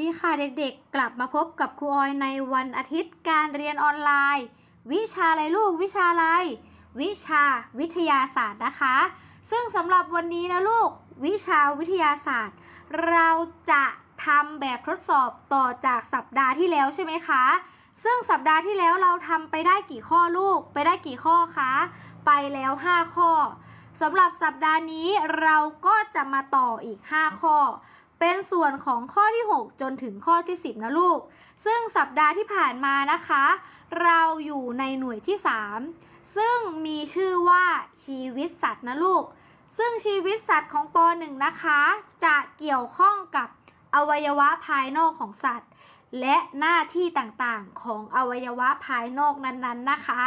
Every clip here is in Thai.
ดีค่ะเด็กๆ กลับมาพบกับครูออยในวันอาทิตย์การเรียนออนไลน์ วิชาอะไรลูกวิชาอะไร วิชาวิทยาศาสตร์นะคะ ซึ่งสำหรับวันนี้นะลูกวิชาวิทยาศาสตร์ เราจะทำแบบทดสอบต่อจากสัปดาห์ที่แล้วใช่ไหมคะ ซึ่งสัปดาห์ที่แล้วเราทำไปได้กี่ข้อลูกไปได้กี่ข้อคะไปแล้ว 5 ข้อสำหรับสัปดาห์นี้เราก็จะมาต่ออีก 5 ข้อ เป็นส่วนของข้อที่ 6 จนถึงข้อที่ 10 นะลูก ซึ่งสัปดาห์ที่ผ่านมานะคะ เราอยู่ในหน่วยที่ 3 ซึ่งมีชื่อว่าชีวิตสัตว์นะลูก ซึ่งชีวิตสัตว์ของป .1 นะคะ จะเกี่ยวข้องกับอวัยวะภายนอกของสัตว์ และหน้าที่ต่างๆของอวัยวะภายนอกนั้นๆนะคะ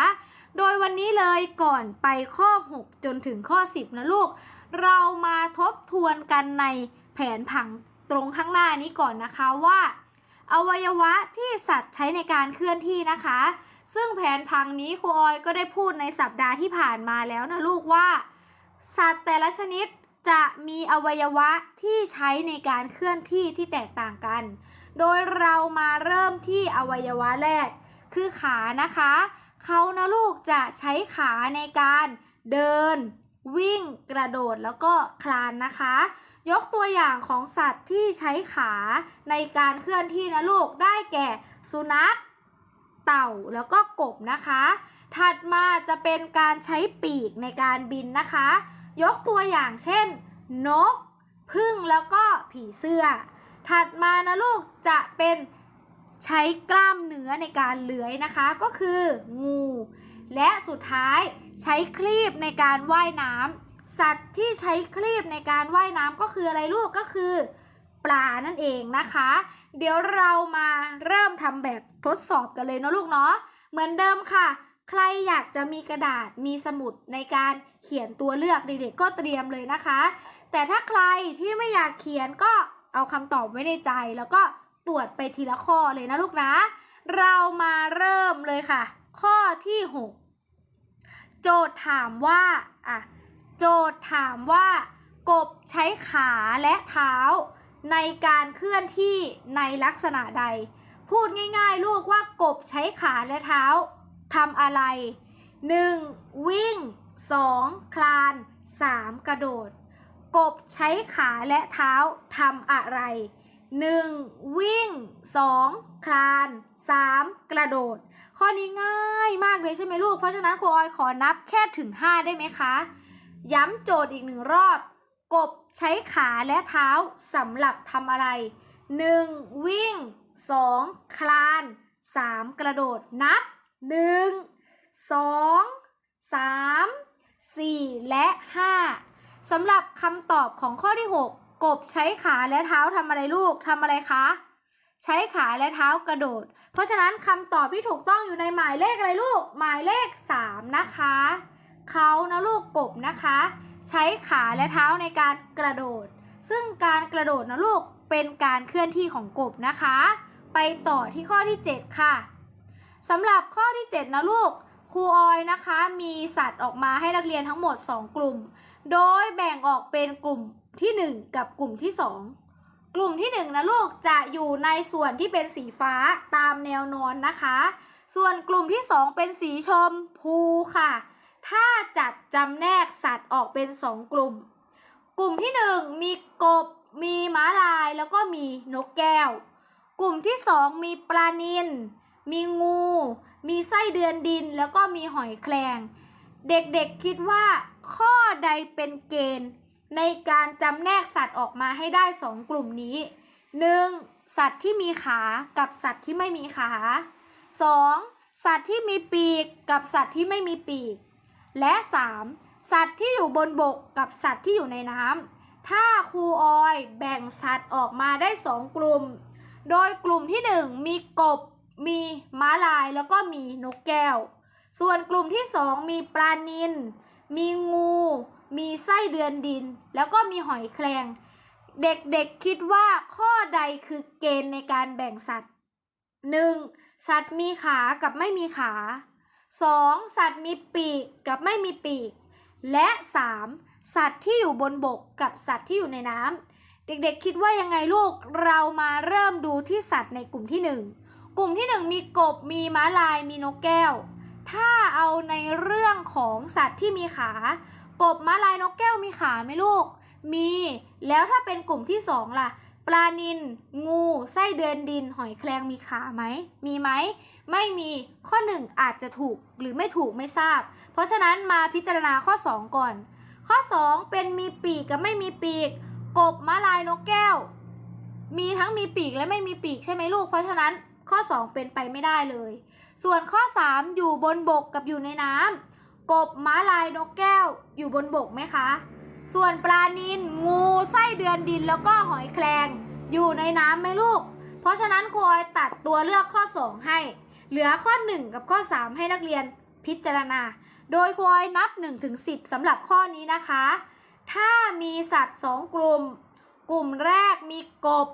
โดยวันนี้เลยก่อนไปข้อ 6 จนถึงข้อ 10 นะลูก เรามาทบทวนกันใน แผนผังตรงข้างหน้านี้ก่อนนะคะว่า อวัยวะที่สัตว์ใช้ในการเคลื่อนที่นะคะ ซึ่งแผนผังนี้ครูออยก็ได้พูดในสัปดาห์ที่ผ่านมาแล้วนะลูกว่า สัตว์แต่ละชนิดจะมีอวัยวะที่ใช้ในการเคลื่อนที่ที่แตกต่างกัน โดยเรามาเริ่มที่อวัยวะแรก คือขานะคะ เขานะลูกจะใช้ขาในการเดิน วิ่งกระโดดแล้วก็คลานนะคะ ยกตัวอย่างของสัตว์ที่ใช้ขาในการเคลื่อนที่นะลูกได้แก่สุนัข เต่าแล้วก็กบนะคะ ถัดมาจะเป็นการใช้ปีกในการบินนะคะ ยกตัวอย่างเช่น นกพึ่งแล้วก็ผีเสื้อ ถัดมานะลูกจะเป็นใช้กล้ามเนื้อในการเลื้อยนะคะ ก็คืองู และสุดท้ายใช้คลีบในการว่ายน้ำสัตว์ที่ใช้คลีบในการว่ายน้ำก็คืออะไรลูกก็คือปลานั่นเองนะคะ เดี๋ยวเรามาเริ่มทำแบบทดสอบกันเลยเนาะลูกเนาะเหมือนเดิมค่ะ ใครอยากจะมีกระดาษมีสมุดในการเขียนตัวเลือกเด็กๆก็เตรียมเลยนะคะ แต่ถ้าใครที่ไม่อยากเขียนก็เอาคำตอบไว้ในใจ แล้วก็ตรวจไปทีละข้อเลยนะลูกนะ เรามาเริ่มเลยค่ะ ข้อที่ 6 โจทย์ถามว่าอะโจทย์ถามว่า กบใช้ขาและเท้า ในการเคลื่อนที่ในลักษณะใด พูดง่ายๆ ลูกว่ากบใช้ขาและเท้าทำอะไร 1. วิ่ง 2. คลาน 3. กระโดด กบใช้ขาและเท้าทำอะไร 1. วิ่ง 2. คลาน 3. กระโดด ข้อนี้ง่ายมากเลยใช่ไหมลูก เพราะฉะนั้นครูออยขอนับแค่ถึง 5 ได้ไหมคะ ย้ำโจทย์อีกหนึ่งรอบ กบใช้ขาและเท้าสำหรับทำอะไร 1. วิ่ง 2. คลาน 3. กระโดดนับ 1 2 3 4 และ 5สำหรับคำตอบของข้อที่ 6 กบใช้ขาและเท้าทำอะไรลูกทำอะไรคะ ใช้ขาและเท้ากระโดด เพราะฉะนั้นคำตอบที่ถูกต้องอยู่ในหมายเลขอะไรลูก หมายเลข 3 นะคะเขานะลูกกบนะคะ ใช้ขาและเท้าในการกระโดด ซึ่งการกระโดดนะลูกเป็นการเคลื่อนที่ของกบนะคะ ไปต่อที่ข้อที่ 7 ค่ะสำหรับข้อที่ 7 นะลูกครูออยนะคะ มีสัตว์ออกมาให้นักเรียนทั้งหมด 2 กลุ่ม โดยแบ่งออกเป็นกลุ่ม ที่ 1 กับกลุ่มที่ 2 กลุ่มที่1นะลูกจะอยู่ในส่วนที่เป็นสีฟ้าตามแนวนอนนะคะ ส่วนกลุ่มที่ 2 เป็นสีชมพูค่ะ ถ้าจัดจำแนกสัตว์ออกเป็น 2 กลุ่ม กลุ่มที่ 1 มีกบ มีม้าลาย แล้วก็มีนกแก้ว กลุ่มที่ 2 มีปลานิลมีงู มีไส้เดือนดิน แล้วก็มีหอยแครง เด็กๆคิดว่าข้อใดเป็นเกณฑ์ ในการจำแนกสัตว์ออกมาให้ได้ 2 กลุ่มนี้ 1. สัตว์ที่มีขากับสัตว์ที่ไม่มีขา 2. สัตว์ที่มีปีกกับสัตว์ที่ไม่มีปีก และ 3. สัตว์ที่อยู่บนบกกับสัตว์ที่อยู่ในน้ำถ้าครูออยแบ่งสัตว์ออกมาได้ 2 กลุ่ม โดยกลุ่มที่ 1 มีกบ มีม้าลายแล้วก็มีนกแก้ว ส่วนกลุ่มที่ 2 มีปลานิลมีงู มีไส้เดือนดิน แล้วก็มีหอยแครง เด็กๆคิดว่าข้อใดคือเกณฑ์ในการแบ่งสัตว์ 1. สัตว์มีขากับไม่มีขา 2. สัตว์มีปีกกับไม่มีปีก และ 3. สัตว์ที่อยู่บนบกกับสัตว์ที่อยู่ในน้ำเด็กๆคิดว่ายังไงลูกเรามาเริ่มดูที่สัตว์ในกลุ่มที่หนึ่งกลุ่มที่หนึ่งมีกบมีม้าลายมีนกแก้ว ถ้าเอาในเรื่องของสัตว์ที่มีขา กบม้าลายนกแก้วมีขาไหมลูก มี แล้วถ้าเป็นกลุ่มที่สองล่ะ ปลานิลงูไส้เดือนดิน หอยแครงมีขาไหม มีไหม ไม่มี ข้อหนึ่งอาจจะถูกหรือไม่ถูกไม่ทราบ เพราะฉะนั้นมาพิจารณาข้อ 2 ก่อน ข้อ 2 เป็นมีปีกกับไม่มีปีก กบม้าลายนกแก้ว มีทั้งมีปีกและไม่มีปีกใช่ไหมลูก เพราะฉะนั้นข้อ 2 เป็นไปไม่ได้เลย ส่วนข้อ 3 อยู่บนบกกับอยู่ในน้ำ กบม้าลายนกแก้วอยู่บนบกไหมคะ ส่วนปลานิลงูไส้เดือนดินแล้วก็หอยแครงอยู่ในน้ำไหมลูก เพราะฉะนั้นครูออยตัดตัวเลือกข้อ 2 ให้ เหลือข้อ 1 กับข้อ 3 ให้นักเรียนพิจารณา โดยครูออยนับ1ถึง10สำหรับข้อนี้นะคะ ถ้ามีสัตว์ 2 กลุ่ม กลุ่มแรกมีกบ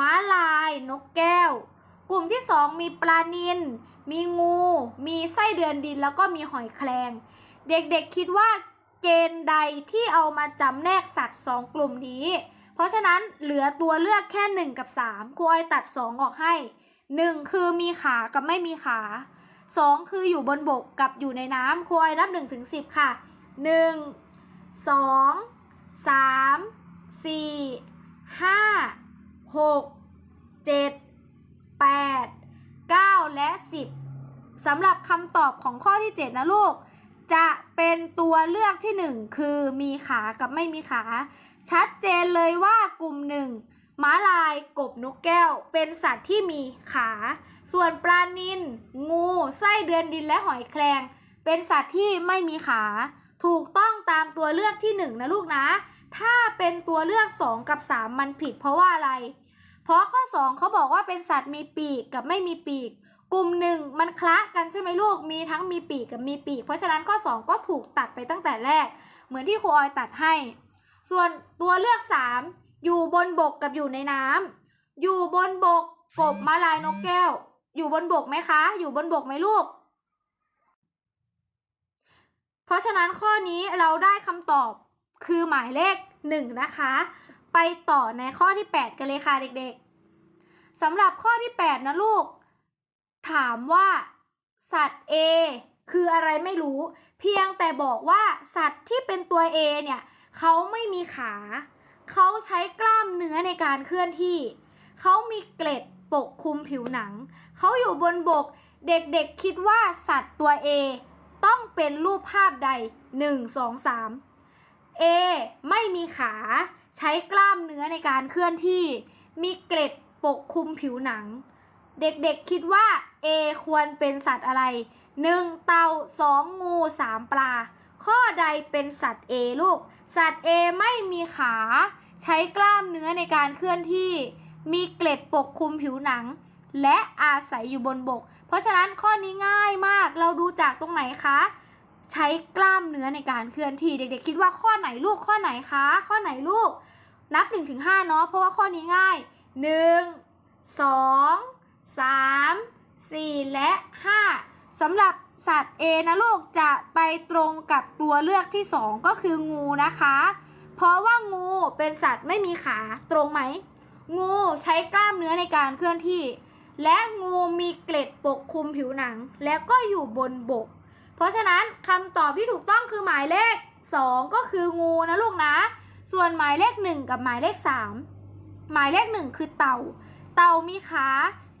ม้าลาย นกแก้ว กลุ่มที่ 2 มีปลานิลมีงู มีไส้เดือนดินแล้วก็มีหอยแครง เด็กๆคิดว่าเกณฑ์ใดที่เอามาจำแนกสัตว์ 2 กลุ่มนี้ เพราะฉะนั้นเหลือตัวเลือกแค่ 1 กับ 3ครูออยตัด 2 ออกให้ 1 คือมีขากับไม่มีขา 2 คืออยู่บนบกกับอยู่ในน้ำครูออยนับ1ถึง10 ค่ะ 1 2 3 4 5 6 7 8 9 และ 10สำหรับคำตอบของข้อที่ 7 นะลูก จะเป็นตัวเลือกที่ 1 คือมีขากับไม่มีขา ชัดเจนเลยว่ากลุ่มหนึ่งม้าลายกบนกแก้ว เป็นสัตว์ที่มีขา ส่วนปลานิลงูไส้เดือนดินและหอยแครงเป็นสัตว์ที่ไม่มีขา ถูกต้องตามตัวเลือกที่ 1 นะลูกนะ ถ้าเป็นตัวเลือก 2 กับ 3 มันผิดเพราะว่าอะไร เพราะข้อ 2เขาบอกว่าเป็นสัตว์มีปีกกับไม่มีปีก กลุ่มหนึ่งมันคละกันใช่ไหมลูก มีทั้งมีปีกกับมีปีก เพราะฉะนั้นข้อ 2 ก็ถูกตัดไปตั้งแต่แรก เหมือนที่ครูออยตัดให้ ส่วนตัวเลือก 3 อยู่บนบกกับอยู่ในน้ำอยู่บนบกกบมาลายนกแก้ว อยู่บนบกไหมคะ อยู่บนบกไหมลูก เพราะฉะนั้นข้อนี้เราได้คำตอบคือหมายเลข 1 นะคะ ไปต่อในข้อที่ 8 กันเลยค่ะเด็กๆสำหรับข้อที่ 8 นะลูก ถามว่า สัตว์ A คืออะไรไม่รู้ เพียงแต่บอกว่าสัตว์ที่เป็นตัว A เนี่ยเขาไม่มีขา เขาใช้กล้ามเนื้อในการเคลื่อนที่ เขามีเกล็ดปกคลุมผิวหนัง เขาอยู่บนบก เด็กๆคิดว่าสัตว์ตัว A ต้องเป็นรูปภาพใด 1 2 3 A ไม่มีขา ใช้กล้ามเนื้อในการเคลื่อนที่ มีเกล็ดปกคลุมผิวหนัง เด็กๆคิดว่า A ควรเป็นสัตว์อะไร 1. เต่า 2. งู 3. ปลา ข้อใดเป็นสัตว์ A ลูก สัตว์ A ไม่มีขา ใช้กล้ามเนื้อในการเคลื่อนที่ มีเกล็ดปกคลุมผิวหนัง และอาศัยอยู่บนบก เพราะฉะนั้นข้อนี้ง่ายมาก เราดูจากตรงไหนคะ ใช้กล้ามเนื้อในการเคลื่อนที่ เด็กๆ คิดว่าข้อไหนลูก ข้อไหนคะ ข้อไหนลูก นับ1ถึง5เนาะ เพราะว่าข้อนี้ง่าย 1 2 3 4 และ 5สำหรับสัตว์ A นะลูกจะไปตรงกับตัวเลือกที่ 2 ก็คืองูนะคะ เพราะว่างูเป็นสัตว์ไม่มีขาตรงไหม งูใช้กล้ามเนื้อในการเคลื่อนที่ และงูมีเกล็ดปกคลุมผิวหนัง และก็อยู่บนบก เพราะฉะนั้นคำตอบที่ถูกต้องคือหมายเลข 2 ก็คืองูนะลูกนะ ส่วนหมายเลข 1 กับหมายเลข 3 หมายเลข 1 คือเต่า เต่ามีขา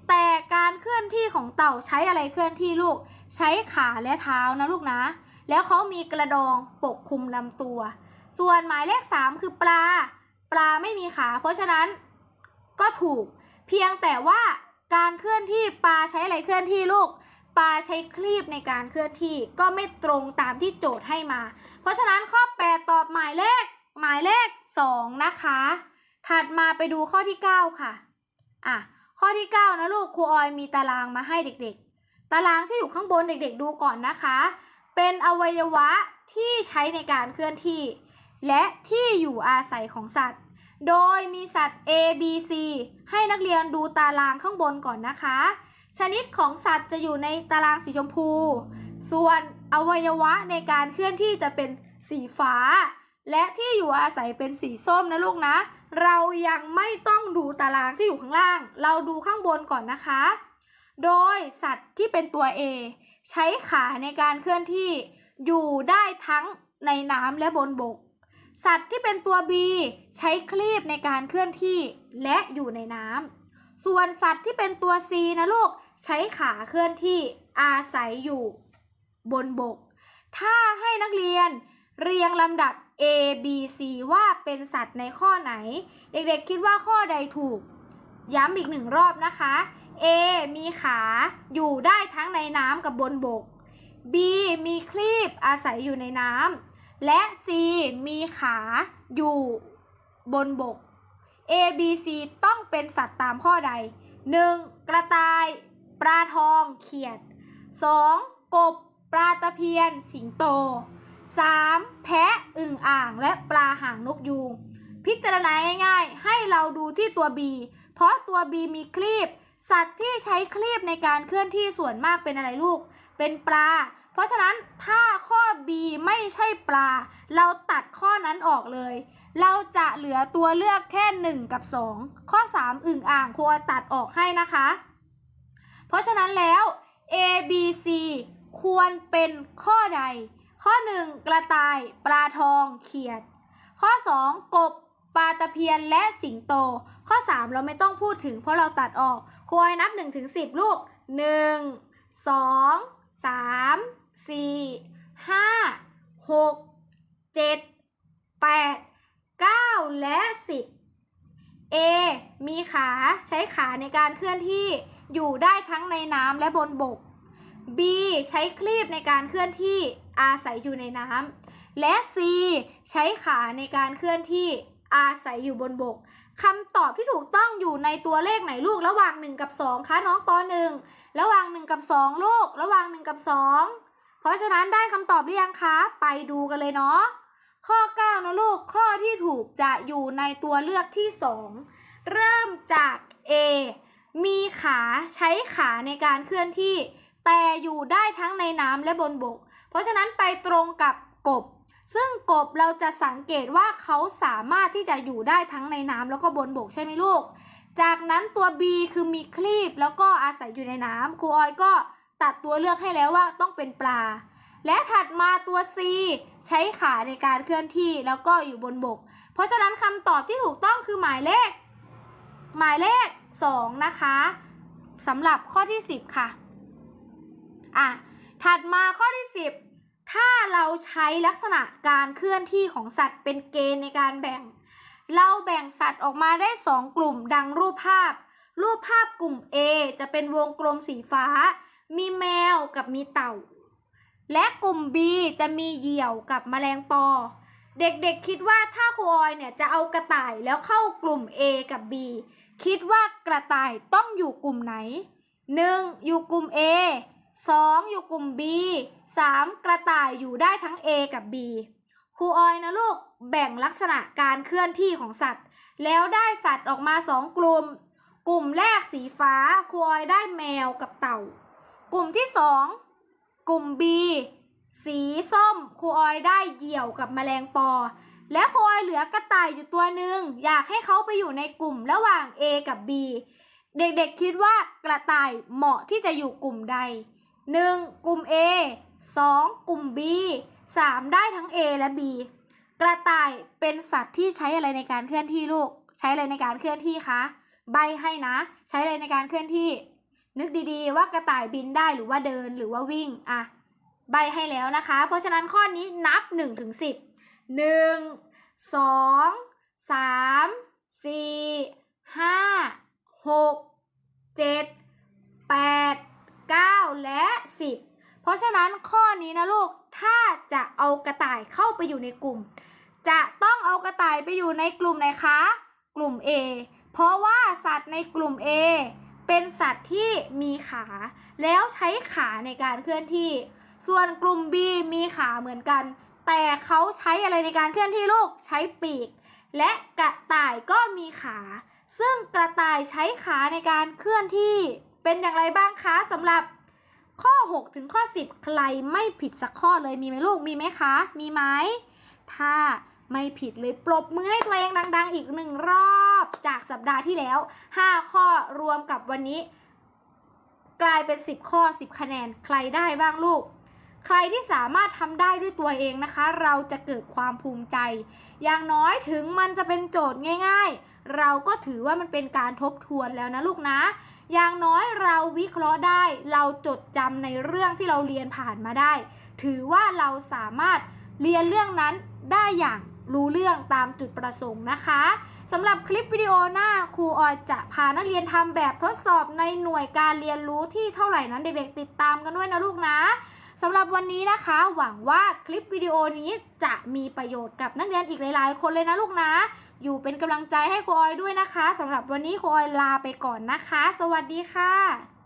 แต่การเคลื่อนที่ของเต่าใช้อะไรเคลื่อนที่ลูก ใช้ขาและเท้านะลูกนะ แล้วเขามีกระดองปกคลุมลำตัว ส่วนหมายเลข 3 คือปลา ปลาไม่มีขา เพราะฉะนั้นก็ถูก เพียงแต่ว่าการเคลื่อนที่ปลาใช้อะไรเคลื่อนที่ลูก ปลาใช้คลีบในการเคลื่อนที่ก็ไม่ตรงตามที่โจทย์ให้มา เพราะฉะนั้นข้อ 8 ตอบหมายเลข หมายเลข 2 นะคะ ถัดมาไปดูข้อที่ 9 ค่ะ อะ ข้อที่ 9 นะลูกครูออยมีตารางมาให้เด็กๆ ตารางที่อยู่ข้างบนเด็กๆ ดูก่อนนะคะ เป็นอวัยวะที่ใช้ในการเคลื่อนที่ และที่อยู่อาศัยของสัตว์ โดยมีสัตว์ A B C ให้นักเรียนดูตารางข้างบนก่อนนะคะ ชนิดของสัตว์จะอยู่ในตารางสีชมพู ส่วนอวัยวะในการเคลื่อนที่จะเป็นสีฟ้า และที่อยู่อาศัยเป็นสีส้มนะลูกนะ เรายังไม่ต้องดูตารางที่อยู่ข้างล่าง เราดูข้างบนก่อนนะคะ โดยสัตว์ที่เป็นตัว A ใช้ขาในการเคลื่อนที่อยู่ได้ทั้งในน้ำและบนบก สัตว์ที่เป็นตัว B ใช้คลีบในการเคลื่อนที่และอยู่ในน้ำ ส่วนสัตว์ที่เป็นตัว C นะลูก ใช้ขาเคลื่อนที่อาศัยอยู่บนบก ถ้าให้นักเรียนเรียงลำดับ A B C ว่าเป็นสัตว์ในข้อไหน เด็กๆคิดว่าข้อใดถูก ย้ำอีกหนึ่งรอบนะคะ A มีขาอยู่ได้ทั้งในน้ำกับบนบก B มีคลีบอาศัยอยู่ในน้ำและ C มีขาอยู่บนบก A B C ต้องเป็นสัตว์ตามข้อใด 1. กระต่าย ปลาทอง เขียด 2. กบ ปลาตะเพียน สิงโต 3. แพะอึ่งอ่างและปลาหางนกยูงพิจารณาง่ายๆ ให้เราดูที่ตัว B เพราะตัว B มีคลีบ สัตว์ที่ใช้คลีบในการเคลื่อนที่ส่วนมากเป็นอะไรลูก เป็นปลา เพราะฉะนั้นถ้าข้อ B ไม่ใช่ปลา เราตัดข้อนั้นออกเลย เราจะเหลือตัวเลือกแค่ 1 กับ 2 ข้อ 3 อึ่งอ่างครูออยตัดออกให้นะคะ เพราะฉะนั้นแล้ว A B C ควรเป็นข้อใด ข้อ 1 กระต่าย ปลาทองเขียด ข้อ 2 กบปลาตะเพียนและสิงโต ข้อ 3 เราไม่ต้องพูดถึงเพราะเราตัดออกครูออยนับ1ถึง10ลูก 1 2 3 4 5 6 7 8 9 และ 10 A มีขาใช้ขาในการเคลื่อนที่อยู่ได้ทั้งในน้ำและบนบก B ใช้คลีบในการเคลื่อนที่ อาศัยอยู่ในน้ำและ C ใช้ขาในการเคลื่อนที่อาศัยอยู่บนบกคำตอบที่ถูกต้องอยู่ในตัวเลขไหนลูกระหว่าง 1 กับ 2คะน้องป .1 ระหว่าง 1 กับ 2 ลูก ระหว่าง 1 กับ 2 เพราะฉะนั้นได้คำตอบหรือยังคะไปดูกันเลยเนาะข้อ 9 นะลูกข้อที่ถูกจะอยู่ในตัวเลือกที่ 2 เริ่มจาก A มีขาใช้ขาในการเคลื่อนที่ แต่อยู่ได้ทั้งในน้ำและบนบก เพราะฉะนั้นไปตรงกับกบ ซึ่งกบเราจะสังเกตว่าเขาสามารถที่จะอยู่ได้ทั้งในน้ำแล้วก็บนบกใช่ไหมลูก จากนั้นตัว B คือมีคลีบแล้วก็อาศัยอยู่ในน้ำครูออยก็ตัดตัวเลือกให้แล้วว่าต้องเป็นปลา และถัดมาตัว C ใช้ขาในการเคลื่อนที่แล้วก็อยู่บนบก เพราะฉะนั้นคำตอบที่ถูกต้องคือหมายเลข หมายเลข 2 นะคะสำหรับข้อที่ 10 ค่ะ อะ ถัดมาข้อที่ 10 ถ้าเราใช้ลักษณะการเคลื่อนที่ของสัตว์เป็นเกณฑ์ในการแบ่ง เราแบ่งสัตว์ออกมาได้ 2 กลุ่มดังรูปภาพ รูปภาพกลุ่ม A จะเป็นวงกลมสีฟ้า มีแมวกับมีเต่า และกลุ่ม B จะมีเหยี่ยวกับแมลงปอ เด็กๆคิดว่าถ้าครูออยเนี่ยจะเอากระต่ายแล้วเข้ากลุ่ม A กับ B คิดว่ากระต่ายต้องอยู่กลุ่มไหน 1. อยู่กลุ่ม A 2. อยู่กลุ่ม B 3. กระต่ายอยู่ได้ทั้ง A กับ B ครูออยนะลูกแบ่งลักษณะการเคลื่อนที่ของสัตว์ แล้วได้สัตว์ออกมา 2 กลุ่ม กลุ่มแรกสีฟ้าครูออยได้แมวกับเต่า กลุ่มที่ 2 กลุ่ม B สีส้มครูออยได้เหยี่ยวกับแมลงปอ และครูออยเหลือกระต่ายอยู่ตัวหนึ่งอยากให้เขาไปอยู่ในกลุ่มระหว่าง A กับ B เด็กๆคิดว่ากระต่ายเหมาะที่จะอยู่กลุ่มใด 1. กลุ่ม A 2. กลุ่ม B 3. ได้ทั้ง A และ B กระต่ายเป็นสัตว์ที่ใช้อะไรในการเคลื่อนที่ลูก ใช้อะไรในการเคลื่อนที่คะ ใบให้นะ ใช้อะไรในการเคลื่อนที่ นึกดีๆ ว่ากระต่ายบินได้หรือว่าเดินหรือว่าวิ่งอะใบให้แล้วนะคะ เพราะฉะนั้นข้อนี้นับ1ถึง10 1 2 3 4 5 6 7 8 9 และ 10 เพราะฉะนั้นข้อนี้นะลูก ถ้าจะเอากระต่ายเข้าไปอยู่ในกลุ่ม จะต้องเอากระต่ายไปอยู่ในกลุ่มไหนคะ กลุ่ม A เพราะว่าสัตว์ในกลุ่ม A เป็นสัตว์ที่มีขา แล้วใช้ขาในการเคลื่อนที่ ส่วนกลุ่ม B มีขาเหมือนกัน แต่เขาใช้อะไรในการเคลื่อนที่ลูก ใช้ปีก และกระต่ายก็มีขา ซึ่งกระต่ายใช้ขาในการเคลื่อนที่ เป็นอย่างไรบ้างคะสำหรับข้อ 6 ถึงข้อ 10 ใครไม่ผิดสักข้อเลยมีไหมลูกมีไหมคะ มีไหมถ้าไม่ผิดเลยปรบมือให้ตัวเองดัง ๆ อีกหนึ่งรอบจากสัปดาห์ที่แล้ว 5 ข้อรวมกับวันนี้ กลายเป็น 10 ข้อ 10 คะแนนใครได้บ้างลูก ใครที่สามารถทำได้ด้วยตัวเองนะคะ เราจะเกิดความภูมิใจ อย่างน้อยถึงมันจะเป็นโจทย์ง่าย ๆ เราก็ถือว่ามันเป็นการทบทวนแล้วนะลูกนะ อย่างน้อยเราวิเคราะห์ได้ เราจดจำในเรื่องที่เราเรียนผ่านมาได้ ถือว่าเราสามารถเรียนเรื่องนั้นได้อย่างรู้เรื่องตามจุดประสงค์นะคะสำหรับคลิปวิดีโอหน้าครูออยจะพานักเรียนทำแบบทดสอบในหน่วยการเรียนรู้ที่เท่าไหร่นั้นเด็กๆติดตามกันด้วยนะลูกนะ สำหรับวันนี้นะคะ หวังว่าคลิปวิดีโอนี้จะมีประโยชน์กับนักเรียนอีกหลาย ๆ คนเลยนะลูกนะ อยู่เป็นกำลังใจให้ครูออยด้วยนะคะสำหรับวันนี้ครูออยลาไปก่อนนะคะ สวัสดีค่ะ